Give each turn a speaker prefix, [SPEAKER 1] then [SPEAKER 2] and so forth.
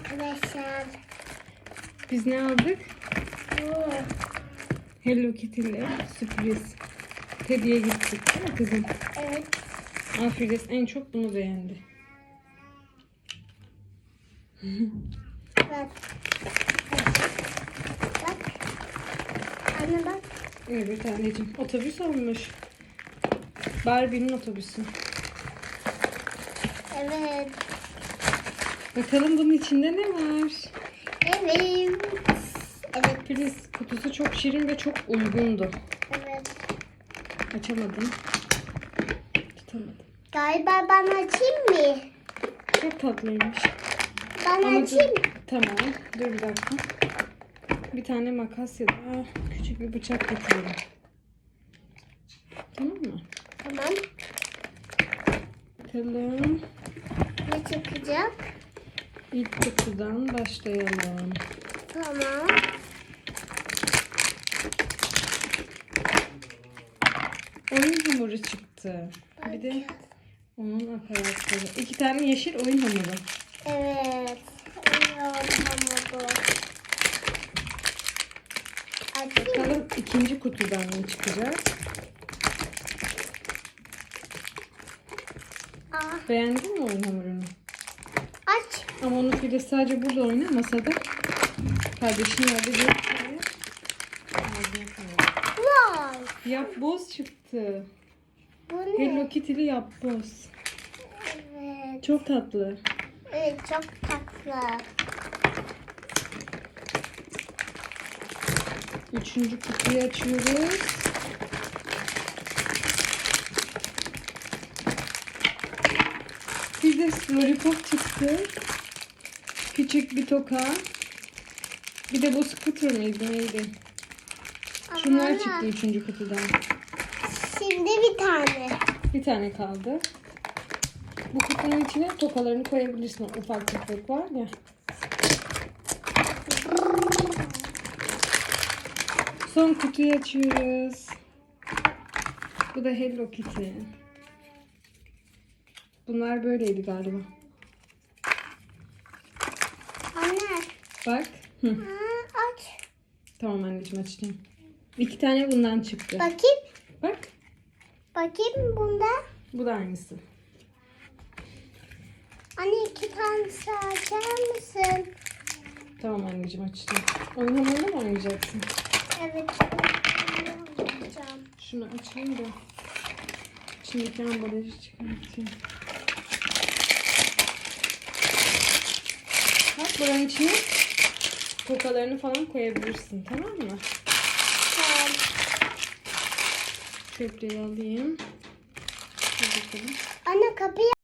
[SPEAKER 1] arkadaşlar.
[SPEAKER 2] Biz ne aldık?
[SPEAKER 1] Bu.
[SPEAKER 2] Hello Kitty ile sürpriz. Teddy'ye gittik değil mi kızım?
[SPEAKER 1] Evet.
[SPEAKER 2] Afides en çok bunu beğendi.
[SPEAKER 1] Bak. Bak. Anne bak.
[SPEAKER 2] Evet anneciğim. Otobüs olmuş. Barbie'nin otobüsü.
[SPEAKER 1] Evet.
[SPEAKER 2] Bakalım bunun içinde ne var?
[SPEAKER 1] Evet. Evet.
[SPEAKER 2] Filiz kutusu çok şirin ve çok uygundu.
[SPEAKER 1] Evet.
[SPEAKER 2] Açamadım. Tutamadım.
[SPEAKER 1] Galiba ben açayım mı?
[SPEAKER 2] Çok tatlıymış.
[SPEAKER 1] Ben
[SPEAKER 2] Ama dur-
[SPEAKER 1] açayım.
[SPEAKER 2] Tamam. Dur bir dakika. Bir tane makas ya da küçük bir bıçak getirelim. Tamam mı?
[SPEAKER 1] Tamam.
[SPEAKER 2] Bakalım.
[SPEAKER 1] Ne çıkacak?
[SPEAKER 2] İlk kutudan başlayalım.
[SPEAKER 1] Tamam.
[SPEAKER 2] Oyun hamuru çıktı. Bir de onun aparatları. İki tane yeşil oyun hamuru.
[SPEAKER 1] Evet. Evet. Hamuru.
[SPEAKER 2] Bakalım ikinci kutudan ne çıkacak.
[SPEAKER 1] Aa,
[SPEAKER 2] Beğendin mi oyun hamurunu? Ama onu Filiz sadece burada oyna masada. Kardeşin nerede diye.
[SPEAKER 1] Wow.
[SPEAKER 2] Yapboz çıktı.
[SPEAKER 1] Bu
[SPEAKER 2] Hello
[SPEAKER 1] ne?
[SPEAKER 2] Kitty'li yapboz.
[SPEAKER 1] Evet.
[SPEAKER 2] Çok tatlı.
[SPEAKER 1] Evet çok tatlı.
[SPEAKER 2] Üçüncü kutuyu açıyoruz. Bir de lollipop çıktı. Küçük bir toka. Bir de bu scooter mıydı neydi? Şunlar çıktı üçüncü kutudan.
[SPEAKER 1] Şimdi bir tane.
[SPEAKER 2] Bir tane kaldı. Bu kutunun içine tokalarını koyabilirsin. Ufak tefek var ya. Son kutuyu açıyoruz. Bu da Hello Kitty. Bunlar böyleydi galiba.
[SPEAKER 1] Anne.
[SPEAKER 2] Bak. Hı.
[SPEAKER 1] Aç.
[SPEAKER 2] Tamam anneciğim açacağım. İki tane bundan çıktı.
[SPEAKER 1] Bakayım.
[SPEAKER 2] Bak.
[SPEAKER 1] Bakayım bunda.
[SPEAKER 2] Bu da aynısı.
[SPEAKER 1] Anne iki tane açar mısın?
[SPEAKER 2] Tamam anneciğim. Oyun hamurunu mu oynayacaksın?
[SPEAKER 1] Evet.
[SPEAKER 2] Şunu açayım da. İçindeki ambalajı çıkartayım. Bak buranın içine tokalarını falan koyabilirsin tamam mı?
[SPEAKER 1] Tamam.
[SPEAKER 2] Köprüyü alayım. Bakalım.
[SPEAKER 1] Anne kapıyı